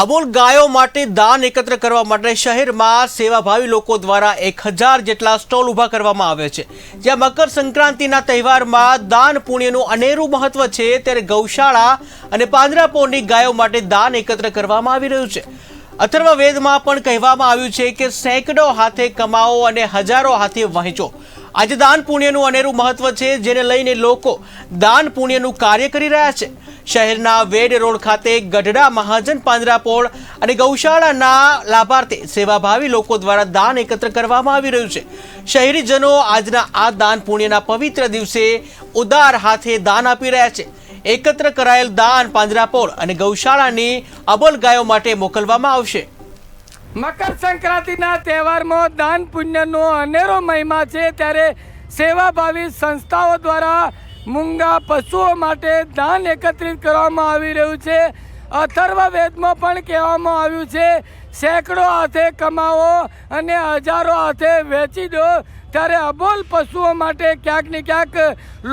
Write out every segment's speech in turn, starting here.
અમૂલ ગાયો માટે દાન એકત્ર કરવા માટે શહેરમાં સેવાભાવી લોકો દ્વારા એક હજાર જેટલા સ્ટોલ ઊભા કરવામાં આવે છે. જ્યાં મકર સંક્રાંતિના તહેવારમાં દાન પુણ્યનું અનેરું મહત્વ છે, ત્યારે ગૌશાળા અને પાંજરાપોળની ગાયો માટે દાન એકત્ર કરવામાં આવી રહ્યું છે. અથર્વ વેદમાં પણ કહેવામાં આવ્યું છે કે સેંકડો હાથે કમાઓ અને હજારો હાથે વહેંચો. આજે દાન પુણ્યનું અનેરું મહત્વ છે, જેને લઈને લોકો દાન પુણ્યનું કાર્ય કરી રહ્યા છે. શહેરના વેડ રોડ ખાતે ગઢડા મહાજન પાંજરાપોળ અને ગૌશાળાના લાભાર્થી સેવાભાવી લોકો દ્વારા દાન એકત્ર કરવામાં આવી રહ્યું છે. શહેરીજનો આજના આ દાન પુણ્યના પવિત્ર દિવસે ઉદાર હાથે દાન આપી રહ્યા છે. એકત્ર કરાયેલ દાન પાંજરાપોળ અને ગૌશાળાની અબોલ ગાયો માટે મોકલવામાં આવશે. મકર સંક્રાંતિના તહેવારમાં દાન પુણ્યનો અનેરો મહિમા છે, ત્યારે સેવાભાવી સંસ્થાઓ દ્વારા મૂંગા પશુઓ માટે દાન એકત્રિત કરવામાં આવી રહ્યું છે. અથર્વ વેદમાં પણ કહેવામાં આવ્યું છે, સેંકડો હાથે કમાવો અને હજારો હાથે વેચી દો ત્યારે અબોલ પશુઓ માટે ક્યાંક ને ક્યાંક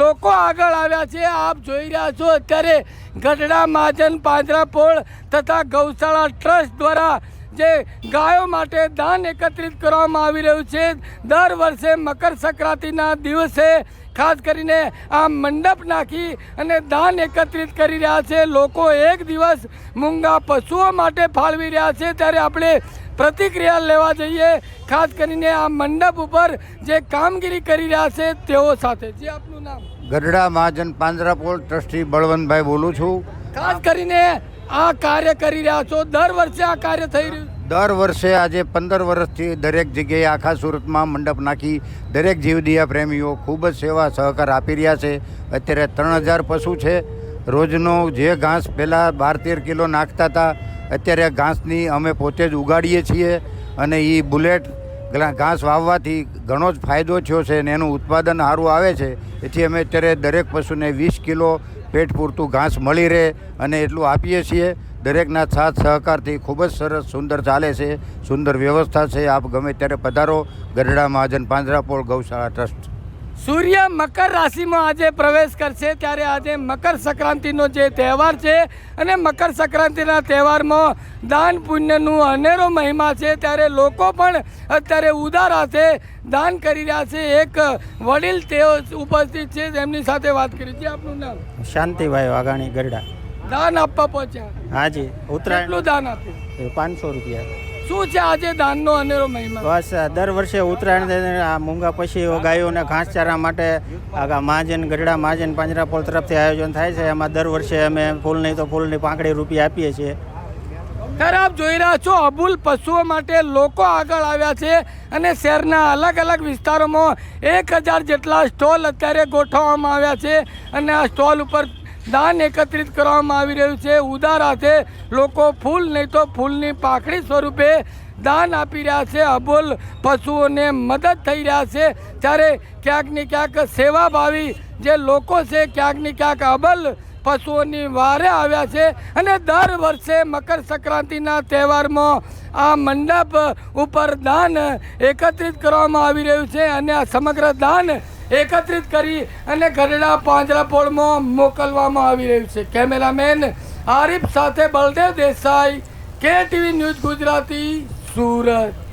લોકો આગળ આવ્યા છે. આપ જોઈ રહ્યા છો અત્યારે ગઢડા, મહાજન પાંજરાપોળ તથા ગૌશાળા ટ્રસ્ટ દ્વારા જે ગાયો માટે દાન એકત્રિત કરવામાં આવી રહ્યું છે. દર વર્ષે મકર સંક્રાંતિના દિવસે ખાસ કરીને આ મંડપ નાખી અને દાન એકત્રિત કરી રહ્યા છે. લોકો એક દિવસ મૂંગા પશુઓ માટે ફાળવી રહ્યા છે. ત્યારે આપણે પ્રતિક્રિયા લેવા જઈએ. ખાસ કરીને આ મંડપ ઉપર જે કામગીરી કરી રહ્યા છે તેઓ સાથે. જે આપનું નામ? ગઢડા મહાજન પાંજરાપોળ ટ્રસ્ટી બળવંતભાઈ બોલું છું. ખાસ કરીને આ કાર્ય કરી રહ્યા છો. દર વર્ષે આ કાર્ય થઈ રહ્યું દર વર્ષે આજે પંદર વર્ષથી દરેક જગ્યાએ આખા સુરતમાં મંડપ નાખી દરેક જીવદિયા પ્રેમીઓ ખૂબ જ સેવા સહકાર આપી રહ્યા છે. અત્યારે ત્રણ હજાર પશુ છે. રોજનો જે ઘાસ પહેલાં બાર તેર કિલો નાખતા હતા અત્યારે ઘાસની અમે પોતે જ ઉગાડીએ છીએ અને એ બુલેટ ઘાસ વાવવાથી ઘણો જ ફાયદો થયો છે અને એનું ઉત્પાદન સારું આવે છે. એથી અમે અત્યારે દરેક પશુને વીસ કિલો પેટ પૂરતું ઘાસ મળી રહે અને એટલું આપીએ છીએ. દરેકના સાથ સહકારથી ખૂબ જ સરસ સુંદર ચાલે છે, સુંદર વ્યવસ્થા છે. આપ ગમે ત્યારે પધારો. ગઢડા મહાજન પાંજરાપોળ ગૌશાળા ટ્રસ્ટ. સૂર્ય મકર રાશિમાં આજે પ્રવેશ કરશે. ત્યારે આજે મકર સંક્રાંતિનો જે તહેવાર છે અને મકર સંક્રાંતિના તહેવારમાં દાન પુણ્યનું અનેરો મહિમા છે. ત્યારે લોકો પણ અત્યારે ઉદાર હાથે દાન કરી રહ્યા છે. એક વડીલ તેઓ ઉપસ્થિત છે. તેમની સાથે વાત કરી. છે આપનું નામ? શાંતિભાઈ વાઘાણી ગરડા. દાન આપવા પહોંચ્યા. હાજી ઉત્તરાયણ દાન આપ્યું? પાંચસો રૂપિયા. શું છે આજે દાનનો અનેરો મહિમા? બસ દર વર્ષે ઉત્તરાયણ આ મૂંગા પછી ગાયોને ઘાસચારા માટે આ મહાજન ગઢડા મહાજન પાંજરાપોળ તરફથી આયોજન થાય છે. એમાં દર વર્ષે અમે ફૂલ નહીં તો ફૂલની પાંખડી રૂપિયા આપીએ છીએ. ત્યારે આપ જોઈ રહ્યા છો અબુલ પશુઓ માટે લોકો આગળ આવ્યા છે અને શહેરના અલગ અલગ વિસ્તારોમાં એક હજાર જેટલા સ્ટોલ અત્યારે ગોઠવવામાં આવ્યા છે અને આ સ્ટોલ ઉપર દાન એકત્રિત કરવામાં આવી રહ્યું છે. ઉદાર હાથે લોકો ફૂલ નહીં તો ફૂલની પાખડી સ્વરૂપે દાન આપી રહ્યા છે. અબોલ પશુઓને મદદ થઈ રહ્યા છે. ત્યારે ક્યાંક ને ક્યાંક સેવાભાવી જે લોકો છે, ક્યાંક ને ક્યાંક અબલ પશુઓની વારે આવ્યા છે અને દર વર્ષે મકર સંક્રાંતિના તહેવારમાં આ મંડપ ઉપર દાન એકત્રિત કરવામાં આવી રહ્યું છે અને આ સમગ્ર દાન એકત્રિત કરી અને ગઢડા પાંજરાપોળમાં મોકલવામાં આવી રહ્યું છે. કેમેરામેન આરિફ સાથે બળદેવ દેસાઈ કે ટીવી ન્યૂઝ ગુજરાતી, સુરત.